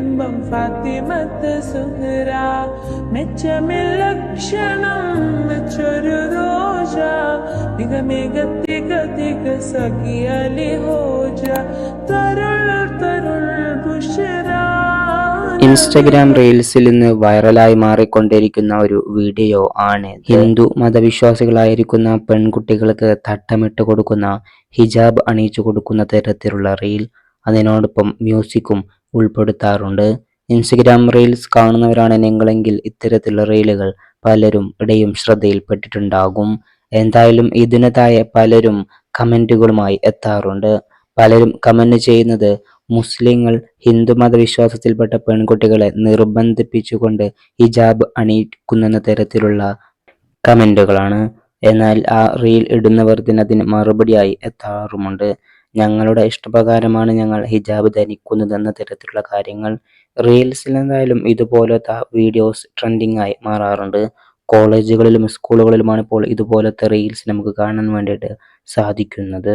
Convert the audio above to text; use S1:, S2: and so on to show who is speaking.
S1: ബിംബം ഫാത്തിമത്ത് സുഹറ. മെച്ചമില്ലക്ഷണം മെച്ചൊരു റോജ മിക മിക തിക തിക സഖിയലി ഹോജ. തരുൾ തരുൾ
S2: ഇൻസ്റ്റഗ്രാം റീൽസിൽ ഇന്ന് വൈറലായി മാറിക്കൊണ്ടിരിക്കുന്ന ഒരു വീഡിയോ ആണ്. ഹിന്ദു മതവിശ്വാസികളായിരിക്കുന്ന പെൺകുട്ടികൾക്ക് തട്ടമിട്ട് കൊടുക്കുന്ന ഹിജാബ് അണിയിച്ചു കൊടുക്കുന്ന തരത്തിലുള്ള റീൽ. അതിനോടൊപ്പം മ്യൂസിക്കും ഉൾപ്പെടുത്താറുണ്ട്. ഇൻസ്റ്റഗ്രാം റീൽസ് കാണുന്നവരാണ് നിങ്ങളെങ്കിൽ ഇത്തരത്തിലുള്ള റീലുകൾ പലരും ഇടയും ശ്രദ്ധയിൽപ്പെട്ടിട്ടുണ്ടാകും. എന്തായാലും ഇതിനതായ പലരും കമന്റുകളുമായി എത്താറുണ്ട്. പലരും കമന്റ് ചെയ്യുന്നത് മുസ്ലിങ്ങൾ ഹിന്ദു മതവിശ്വാസത്തിൽപ്പെട്ട പെൺകുട്ടികളെ നിർബന്ധിപ്പിച്ചുകൊണ്ട് ഹിജാബ് അണിയിക്കുന്നെന്ന തരത്തിലുള്ള കമന്റുകളാണ്. എന്നാൽ ആ റീൽ ഇടുന്നവർ ദിനത്തിന് മറുപടിയായി എത്താറുമുണ്ട്. ഞങ്ങളുടെ ഇഷ്ടപ്രകാരമാണ് ഞങ്ങൾ ഹിജാബ് ധരിക്കുന്നത് എന്ന തരത്തിലുള്ള കാര്യങ്ങൾ റീൽസിൽ എന്തായാലും ഇതുപോലത്തെ വീഡിയോസ് ട്രെൻഡിങ് ആയി മാറാറുണ്ട്. കോളേജുകളിലും സ്കൂളുകളിലുമാണ് ഇപ്പോൾ ഇതുപോലത്തെ റീൽസ് നമുക്ക് കാണാൻ വേണ്ടിയിട്ട് സാധിക്കുന്നത്.